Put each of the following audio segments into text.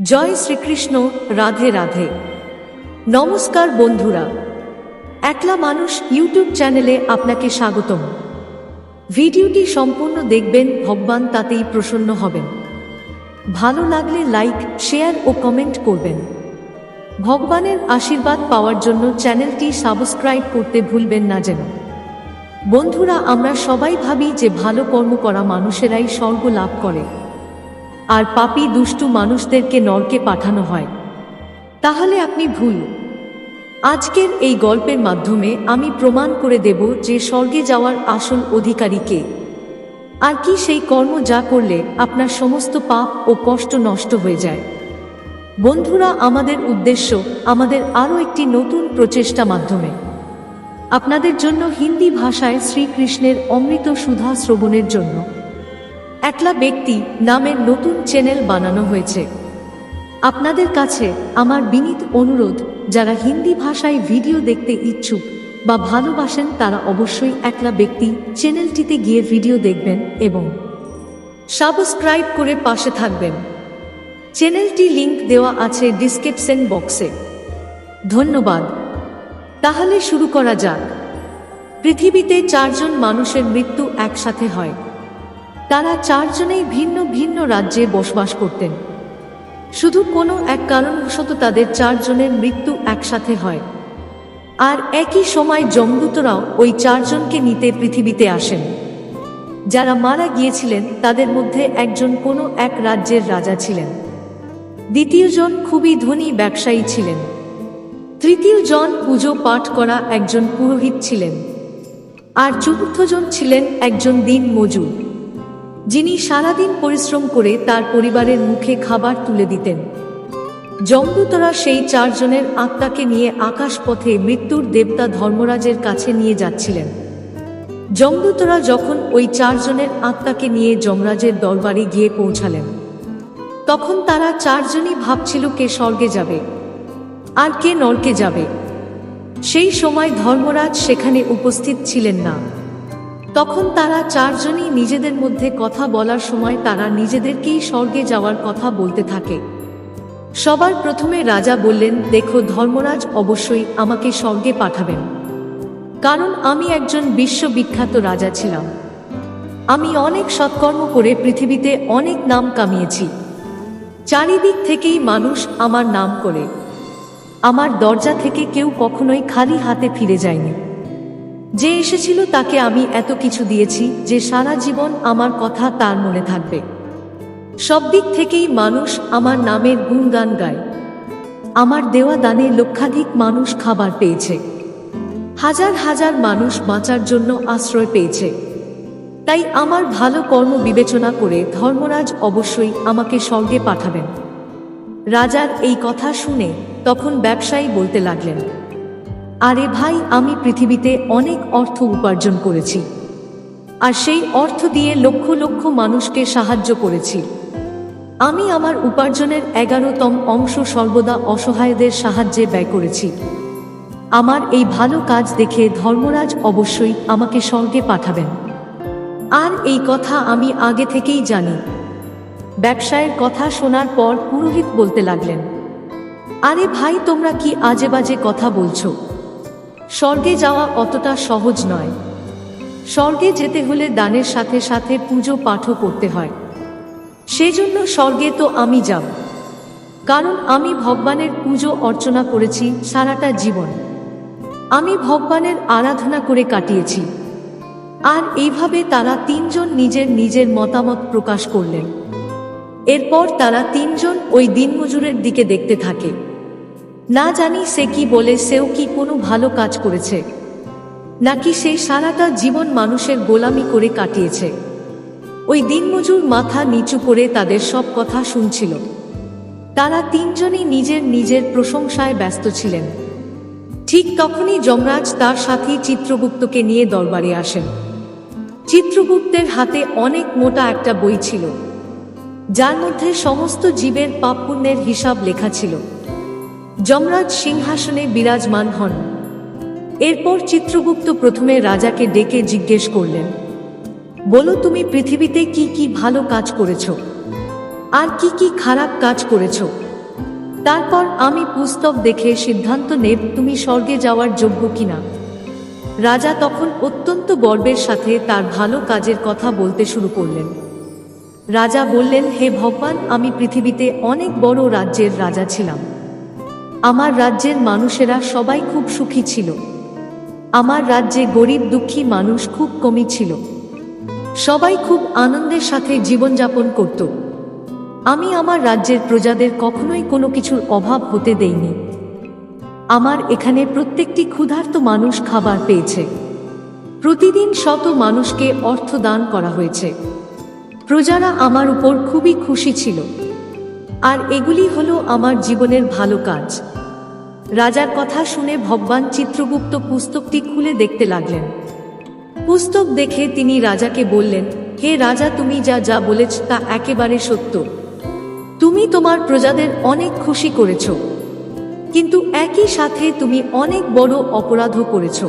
জয় শ্রীকৃষ্ণ, রাধে রাধে। নমস্কার বন্ধুরা, একলা মানুষ ইউটিউব চ্যানেলে আপনাকে স্বাগতম। ভিডিওটি সম্পূর্ণ দেখবেন, ভগবান তাতেই প্রসন্ন হবেন। ভালো লাগলে লাইক, শেয়ার ও কমেন্ট করবেন। ভগবানের আশীর্বাদ পাওয়ার জন্য চ্যানেলটি সাবস্ক্রাইব করতে ভুলবেন না যেন। বন্ধুরা, আমরা সবাই ভাবি যে ভালো কর্ম করা মানুষেরাই স্বর্গ লাভ করে। আর পাপী দুষ্টু মানুষদেরকে নরকে পাঠানো হয়। তাহলে আপনি ভুল। আজকের এই গল্পের মাধ্যমে আমি প্রমাণ করে দেব যে স্বর্গে যাওয়ার আসল অধিকারী কে। আর কি সেই কর্ম যা করলে আপনার সমস্ত পাপ ও কষ্ট নষ্ট হয়ে যায়। বন্ধুরা, আমাদের উদ্দেশ্য আমাদের আরও একটি নতুন প্রচেষ্টা মাধ্যমে। আপনাদের জন্য হিন্দি ভাষায় শ্রীকৃষ্ণের অমৃত সুধা শ্রবণের জন্য। একলা ব্যক্তি নামের নতুন চ্যানেল বানানো হয়েছে। আপনাদের কাছে আমার বিনীত অনুরোধ, যারা হিন্দি ভাষায় ভিডিও দেখতে ইচ্ছুক বা ভালোবাসেন তারা অবশ্যই একলা ব্যক্তি চ্যানেলটিতে গিয়ে ভিডিও দেখবেন এবং সাবস্ক্রাইব করে পাশে থাকবেন। চ্যানেলটি লিংক দেওয়া আছে ডিসক্রিপশন বক্সে। ধন্যবাদ। তাহলে শুরু করা যাক। পৃথিবীতে চারজন মানুষের মৃত্যু একসাথে হয়। তারা চারজনেই ভিন্ন ভিন্ন রাজ্যে বসবাস করতেন। শুধু কোনো এক কারণবশত তাদের চারজনের মৃত্যু একসাথে হয়। আর একই সময় জমদূতরাও ওই চারজনকে নিতে পৃথিবীতে আসেন। যারা মারা গিয়েছিলেন, তাদের মধ্যে একজন কোনো এক রাজ্যের রাজা ছিলেন। দ্বিতীয়জন খুবই ধনী ব্যবসায়ী ছিলেন। তৃতীয় জন পুজো পাঠ করা একজন পুরোহিত ছিলেন। আর চতুর্থজন ছিলেন একজন দিন মজুর। যিনি সারাদিন পরিশ্রম করে তার পরিবারের মুখে খাবার তুলে দিতেন। জমদূতরা সেই চারজনের আত্মাকে নিয়ে আকাশপথে মৃত্যুর দেবতা ধর্মরাজের কাছে নিয়ে যাচ্ছিলেন। জমদূতরা যখন ওই চারজনের আত্মাকে নিয়ে যমরাজের দরবারে গিয়ে পৌঁছালেন, তখন তারা চারজনই ভাবছিল কে স্বর্গে যাবে আর কে নরকে যাবে। সেই সময় ধর্মরাজ সেখানে উপস্থিত ছিলেন না। তখন তারা চারজনই নিজেদের মধ্যে কথা বলার সময় তারা নিজেদেরকেই স্বর্গে যাওয়ার কথা বলতে থাকে। সবার প্রথমে রাজা বললেন, দেখো, ধর্মরাজ অবশ্যই আমাকে স্বর্গে পাঠাবেন। কারণ আমি একজন বিশ্ববিখ্যাত রাজা ছিলাম। আমি অনেক সৎকর্ম করে পৃথিবীতে অনেক নাম কামিয়েছি। চারিদিক থেকেই মানুষ আমার নাম করে। আমার দরজা থেকে কেউ কখনোই খালি হাতে ফিরে যায়নি। যে এসেছিল তাকে আমি এত কিছু দিয়েছি যে সারা জীবন আমার কথা তার মনে থাকবে। সব দিক থেকেই মানুষ আমার নামের গুণগান গায়। আমার দেওয়া দানে লক্ষাধিক মানুষ খাবার পেয়েছে। হাজার হাজার মানুষ বাঁচার জন্য আশ্রয় পেয়েছে। তাই আমার ভালো কর্ম বিবেচনা করে ধর্মরাজ অবশ্যই আমাকে স্বর্গে পাঠাবেন। রাজার এই কথা শুনে তখন ব্যবসায়ী বলতে লাগলেন আরে ভাই, আমি পৃথিবীতে অনেক অর্থ উপার্জন করেছি। আর সেই অর্থ দিয়ে লক্ষ লক্ষ মানুষকে সাহায্য করেছি। আমি আমার উপার্জনের এগারোতম অংশ সর্বদা অসহায়দের সাহায্যে ব্যয় করেছি। আমার এই ভালো কাজ দেখে ধর্মরাজ অবশ্যই আমাকে স্বর্গে পাঠাবেন। আর এই কথা আমি আগে থেকেই জানি। ব্যবসায়ের কথা শোনার পর পুরোহিত বলতে লাগলেন, আরে ভাই, তোমরা কি আজে বাজে কথা বলছো? স্বর্গে যাওয়া অতটা সহজ নয়। স্বর্গে যেতে হলে দানের সাথে সাথে পুজো পাঠও করতে হয়। সেজন্য স্বর্গে তো আমি যাব। কারণ আমি ভগবানের পুজো অর্চনা করেছি সারাটা জীবন। আমি ভগবানের আরাধনা করে কাটিয়েছি। আর এইভাবে তারা তিনজন নিজের নিজের মতামত প্রকাশ করলেন। এরপর তারা তিনজন ওই দিনমজুরের দিকে দেখতে থাকে। না জানি সে কি বলে, সেও কি কোনো ভালো কাজ করেছে? নাকি সে সারাটা জীবন মানুষের গোলামি করে কাটিয়েছে? ওই দিনমজুর মাথা নিচু করে তাদের সব কথা শুনছিল। তারা তিনজনই নিজের নিজের প্রশংসায় ব্যস্ত ছিলেন। ঠিক তখনই যমরাজ তার সাথী চিত্রগুপ্তকে নিয়ে দরবারে আসেন। চিত্রগুপ্তের হাতে অনেক মোটা একটা বই ছিল। যার মধ্যে সমস্ত জীবের পাপ পুণ্যের হিসাব লেখা ছিল। যমরাজ সিংহাসনে বিরাজমান হন। এরপর চিত্রগুপ্ত প্রথমে রাজাকে ডেকে জিজ্ঞেস করলেন, বলো তুমি পৃথিবীতে কি কি ভালো কাজ করেছ? আর কি কি খারাপ কাজ করেছ? তারপর আমি পুস্তক দেখে সিদ্ধান্ত নেব তুমি স্বর্গে যাওয়ার যোগ্য কিনা। রাজা তখন অত্যন্ত গর্বের সাথে তার ভালো কাজের কথা বলতে শুরু করলেন। রাজা বললেন, হে ভগবান, আমি পৃথিবীতে অনেক বড় রাজ্যের রাজা ছিলাম। আমার রাজ্যের মানুষেরা সবাই খুব সুখী ছিল। আমার রাজ্যে গরিব দুঃখী মানুষ খুব কমই ছিল। সবাই খুব আনন্দের সাথে জীবনযাপন করত। আমি আমার রাজ্যের প্রজাদের কখনোই কোনো কিছুর অভাব হতে দেইনি। আমার এখানে প্রত্যেকটি ক্ষুধার্ত মানুষ খাবার পেয়েছে। প্রতিদিন শত মানুষকে অর্থ দান করা হয়েছে। প্রজারা আমার উপর খুবই খুশি ছিল। আর এগুলি হলো আমার জীবনের ভালো কাজ। রাজার কথা শুনে ভগবান চিত্রগুপ্ত পুস্তকটি খুলে দেখতে লাগলেন। পুস্তক দেখে তিনি রাজাকে বললেন, হে রাজা, তুমি যা যা বলেছ তা একেবারে সত্য। তুমি তোমার প্রজাদের অনেক খুশি করেছ, কিন্তু একই সাথে তুমি অনেক বড় অপরাধও করেছ।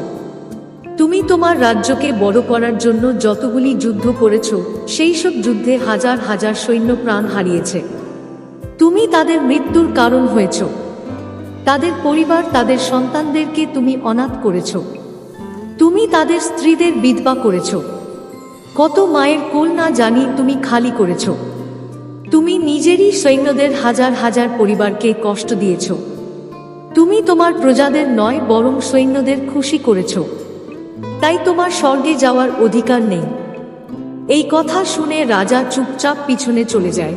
তুমি তোমার রাজ্যকে বড় করার জন্য যতগুলি যুদ্ধ করেছ, সেই সব যুদ্ধে হাজার হাজার সৈন্য প্রাণ হারিয়েছে। তুমি তাদের মৃত্যুর কারণ হয়েছ। তাদের পরিবার তাদের সন্তানদেরকে তুমি অনাথ করেছ। তুমি তাদের স্ত্রীদের বিধবা করেছ। কত মায়ের কোল না জানি তুমি খালি করেছ। তুমি নিজেরই সৈন্যদের হাজার হাজার পরিবারকে কষ্ট দিয়েছ। তুমি তোমার প্রজাদের নয়, বরং সৈন্যদের খুশি করেছ। তাই তোমার স্বর্গে যাওয়ার অধিকার নেই। এই কথা শুনে রাজা চুপচাপ পিছনে চলে যায়।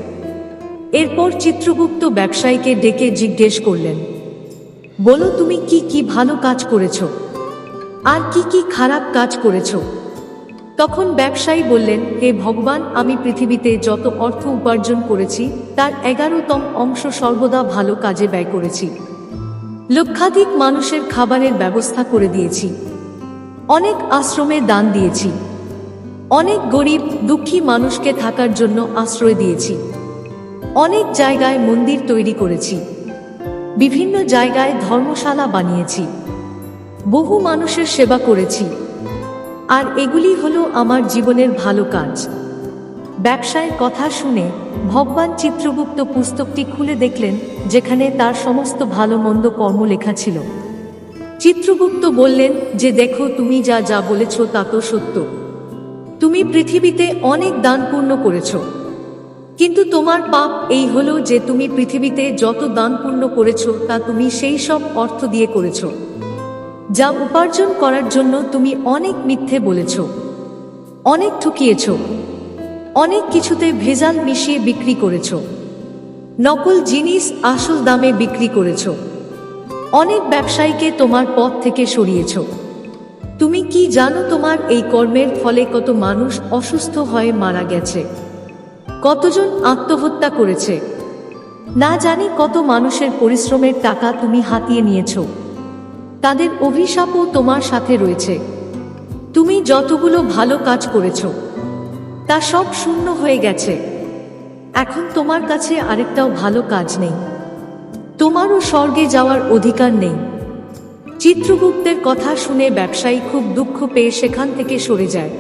এরপর চিত্রগুপ্ত ব্যবসায়ীকে ডেকে জিজ্ঞেস করলেন বলো তুমি কি কি ভালো কাজ করেছ? আর কি কি খারাপ কাজ করেছ? তখন ব্যবসায়ী বললেন, হে ভগবান, আমি পৃথিবীতে যত অর্থ উপার্জন করেছি, তার এগারোতম অংশ সর্বদা ভালো কাজে ব্যয় করেছি। লক্ষাধিক মানুষের খাবারের ব্যবস্থা করে দিয়েছি। অনেক আশ্রমে দান দিয়েছি। অনেক গরিব, দুঃখী মানুষকে থাকার জন্য আশ্রয় দিয়েছি। অনেক জায়গায় মন্দির তৈরি করেছি। বিভিন্ন জায়গায় ধর্মশালা বানিয়েছি। বহু মানুষের সেবা করেছি। আর এগুলি হলো আমার জীবনের ভালো কাজ। ব্যবসায়ের কথা শুনে ভগবান চিত্রগুপ্ত পুস্তকটি খুলে দেখলেন, যেখানে তার সমস্ত ভালো মন্দ কর্ম লেখা ছিল। চিত্রগুপ্ত বললেন যে, দেখো, তুমি যা যা বলেছ তা তো সত্য। তুমি পৃথিবীতে অনেক দান পূর্ণ করেছ। কিন্তু তোমার পাপ এই হলো যে তুমি পৃথিবীতে যত দান পূর্ণ করেছ, তা তুমি সেই সব অর্থ দিয়ে করেছ। যা উপার্জন করার জন্য তুমি অনেক মিথ্যে বলেছ, অনেক ঠকিয়েছ, অনেক কিছুতে ভেজাল মিশিয়ে বিক্রি করেছ, নকল জিনিস আসল দামে বিক্রি করেছ, অনেক ব্যবসায়ীকে তোমার পথ থেকে সরিয়েছ। তুমি কি জানো তোমার এই কর্মের ফলে কত মানুষ অসুস্থ হয়ে মারা গেছে? কতজন আত্মহত্যা করেছে? না জানি কত মানুষের পরিশ্রমের টাকা তুমি হাতিয়ে নিয়েছ। তাদের অভিশাপও তোমার সাথে রয়েছে। তুমি যতগুলো ভালো কাজ করেছ, তা সব শূন্য হয়ে গেছে। এখন তোমার কাছে আরেকটাও ভালো কাজ নেই। তোমারও স্বর্গে যাওয়ার অধিকার নেই। চিত্রগুপ্তের কথা শুনে ব্যবসায়ী খুব দুঃখ পেয়ে সেখান থেকে সরে যায়।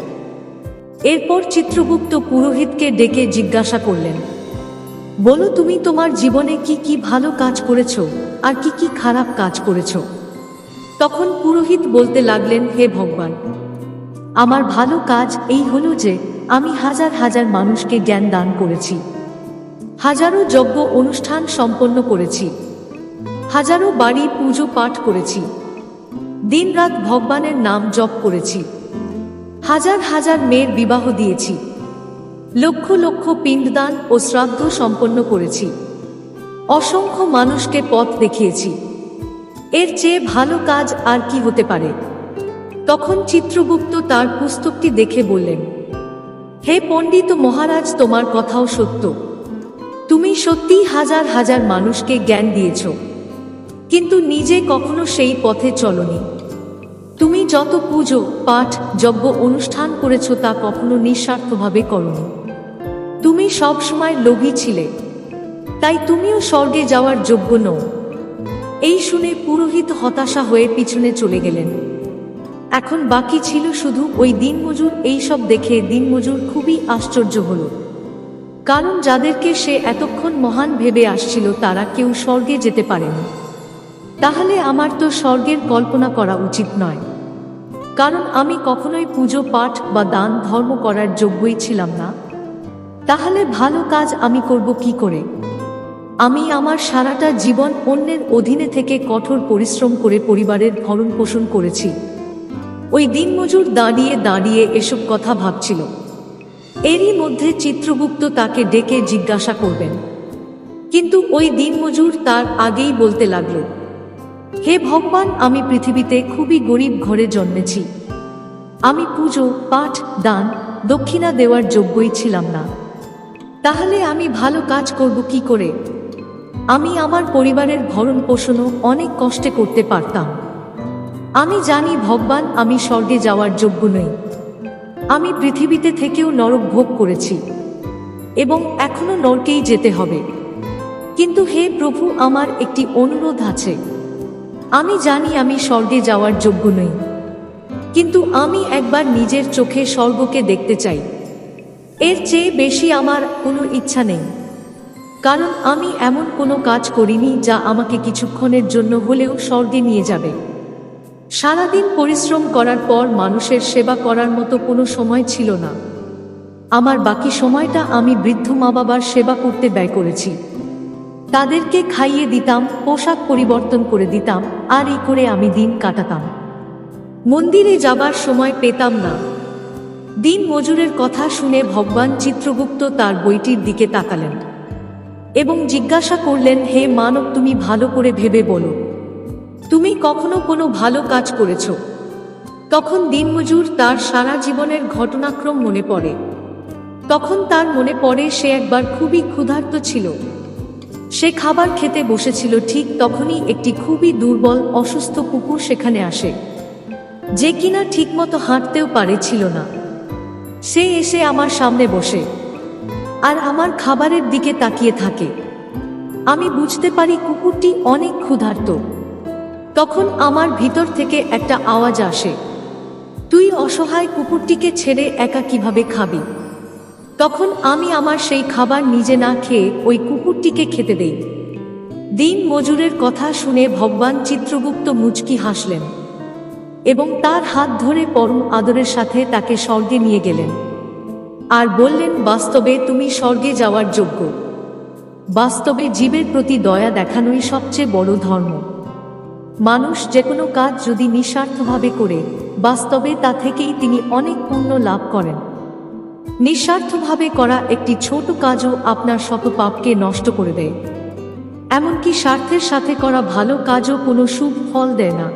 এরপর চিত্রগুপ্ত পুরোহিতকে ডেকে জিজ্ঞাসা করলেন, বলো তুমি তোমার জীবনে কি কি ভালো কাজ করেছ আর কি কি খারাপ কাজ করেছ? তখন পুরোহিত বলতে লাগলেন, হে ভগবান, আমার ভালো কাজ এই হলো যে আমি হাজার হাজার মানুষকে জ্ঞান দান করেছি, হাজারো যজ্ঞ অনুষ্ঠান সম্পন্ন করেছি, হাজারো বাড়ি পুজো পাঠ করেছি, দিনরাত ভগবানের নাম জপ করেছি হাজার হাজার মেয়ের বিবাহ দিয়েছি। লক্ষ লক্ষ পিণ্ডদান ও শ্রাদ্ধ সম্পন্ন করেছি। অসংখ্য মানুষকে পথ দেখিয়েছি। এর চেয়ে ভালো কাজ আর কি হতে পারে? তখন চিত্রগুপ্ত তার পুস্তকটি দেখে বললেন, হে পণ্ডিত মহারাজ, তোমার কথাও সত্য। তুমি সত্যিই হাজার হাজার মানুষকে জ্ঞান দিয়েছ। কিন্তু নিজে কখনো সেই পথে চলনি। তুমি যত পুজো, পাঠ, যজ্ঞ, অনুষ্ঠান করেছ তা কখনো নিঃস্বার্থভাবে করনি। তুমি সবসময় লোভী ছিলে। তাই তুমিও স্বর্গে যাওয়ার যোগ্য নও। এই শুনে পুরোহিত হতাশা হয়ে পিছনে চলে গেলেন। এখন বাকি ছিল শুধু ওই দিনমজুর এইসব দেখে দিনমজুর খুবই আশ্চর্য হল। কারণ যাদেরকে সে এতক্ষণ মহান ভেবে আসছিল তারা কেউ স্বর্গে যেতে পারেনি। তাহলে আমার তো স্বর্গের কল্পনা করা উচিত নয়। কারণ আমি কখনোই পুজো, পাঠ বা দান, ধর্ম করার যোগ্যই ছিলাম না। তাহলে ভালো কাজ আমি করব কি করে? আমি আমার সারাটা জীবন অন্যের অধীনে থেকে কঠোর পরিশ্রম করে পরিবারের ভরণ পোষণ করেছি। ওই দিনমজুর দাঁড়িয়ে দাঁড়িয়ে এসব কথা ভাবছিল। এরই মধ্যে চিত্রগুপ্ত তাকে ডেকে জিজ্ঞাসা করবেন। কিন্তু ওই দিনমজুর তার আগেই বলতে লাগল হে ভগবান, আমি পৃথিবীতে খুবই গরিব ঘরে জন্মেছি। আমি পুজো, পাঠ, দান, দক্ষিণা দেওয়ার যোগ্যই ছিলাম না। তাহলে আমি ভালো কাজ করব কি করে? আমি আমার পরিবারের ভরণ পোষণও অনেক কষ্টে করতে পারতাম। আমি জানি ভগবান, আমি স্বর্গে যাওয়ার যোগ্য নই। আমি পৃথিবীতে থেকেও নরক ভোগ করেছি এবং এখনও নরকেই যেতে হবে। কিন্তু হে প্রভু, আমার একটি অনুরোধ আছে। আমি জানি আমি স্বর্গে যাওয়ার যোগ্য নই। কিন্তু আমি একবার নিজের চোখে স্বর্গকে দেখতে চাই। এর চেয়ে বেশি আমার কোনো ইচ্ছা নেই। কারণ আমি এমন কোনো কাজ করিনি যা আমাকে কিছুক্ষণের জন্য হলেও স্বর্গে নিয়ে যাবে। সারাদিন পরিশ্রম করার পর মানুষের সেবা করার মতো কোনো সময় ছিল না। আমার বাকি সময়টা আমি বৃদ্ধ মা বাবার সেবা করতে ব্যয় করেছি। তাদেরকে খাইয়ে দিতাম, পোশাক পরিবর্তন করে দিতাম, আর এই করে আমি দিন কাটাতাম। মন্দিরে যাবার সময় পেতাম না। দিন মজুরের কথা শুনে ভগবান চিত্রগুপ্ত তার বইটির দিকে তাকালেন এবং জিজ্ঞাসা করলেন, হে মানব, তুমি ভালো করে ভেবে বলো। তুমি কখনো কোনো ভালো কাজ করেছ? তখন দিনমজুর তার সারা জীবনের ঘটনাক্রম মনে পড়ে। তখন তার মনে পড়ে, সে একবার খুবই ক্ষুধার্ত ছিল। সে খাবার খেতে বসেছিল ঠিক তখনই একটি খুবই দুর্বল, অসুস্থ কুকুর সেখানে আসে। যে কিনা ঠিকমতো হাঁটতেও পারেছিল না। সে এসে আমার সামনে বসে আর আমার খাবারের দিকে তাকিয়ে থাকে। আমি বুঝতে পারি কুকুরটি অনেক ক্ষুধার্ত। তখন আমার ভিতর থেকে একটা আওয়াজ আসে, তুই অসহায় কুকুরটিকে ছেড়ে একা কীভাবে খাবি? তখন আমি আমার সেই খাবার নিজে না খেয়ে ওই কুকুরটিকে খেতে দেই। দিন মজুরের কথা শুনে ভগবান চিত্রগুপ্ত মুচকি হাসলেন এবং তার হাত ধরে পরম আদরের সাথে তাকে স্বর্গে নিয়ে গেলেন। আর বললেন, বাস্তবে তুমি স্বর্গে যাওয়ার যোগ্য। বাস্তবে জীবের প্রতি দয়া দেখানোই সবচেয়ে বড় ধর্ম। মানুষ যে কোনো কাজ যদি নিঃস্বার্থভাবে করে, বাস্তবে তা থেকেই তিনি অনেক পুণ্য লাভ করেন। নিঃস্বার্থভাবে করা একটি ছোট কাজও আপনার শত পাপকে নষ্ট করে দেয়। এমনকি স্বার্থের সাথে করা ভালো কাজও কোনো শুভ ফল দেয় না।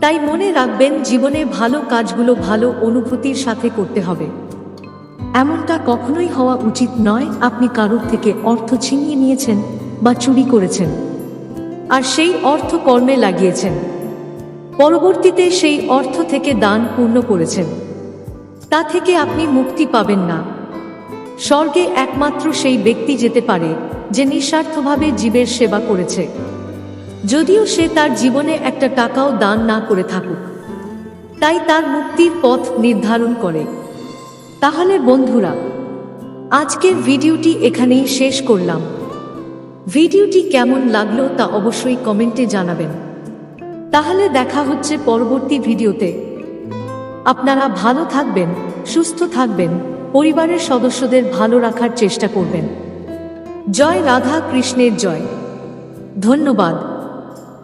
তাই মনে রাখবেন, জীবনে ভালো কাজগুলো ভালো অনুভূতির সাথে করতে হবে। এমনটা কখনোই হওয়া উচিত নয়, আপনি কারোর থেকে অর্থ ছিনিয়ে নিয়েছেন বা চুরি করেছেন। আর সেই অর্থ কর্মে লাগিয়েছেন। পরবর্তীতে সেই অর্থ থেকে দান পূর্ণ করেছেন। তা থেকে আপনি মুক্তি পাবেন না। স্বর্গে একমাত্র সেই ব্যক্তি যেতে পারে, যে নিঃস্বার্থভাবে জীবের সেবা করেছে। যদিও সে তার জীবনে একটা টাকাও দান না করে থাকুক, তাই তার মুক্তির পথ নির্ধারণ করে। তাহলে বন্ধুরা, আজকের ভিডিওটি এখানেই শেষ করলাম। ভিডিওটি কেমন লাগল তা অবশ্যই কমেন্টে জানাবেন। তাহলে দেখা হচ্ছে পরবর্তী ভিডিওতে। আপনারা ভালো থাকবেন, সুস্থ থাকবেন, পরিবারের সদস্যদের ভালো রাখার চেষ্টা করবেন। জয় রাধা কৃষ্ণের জয়। ধন্যবাদ।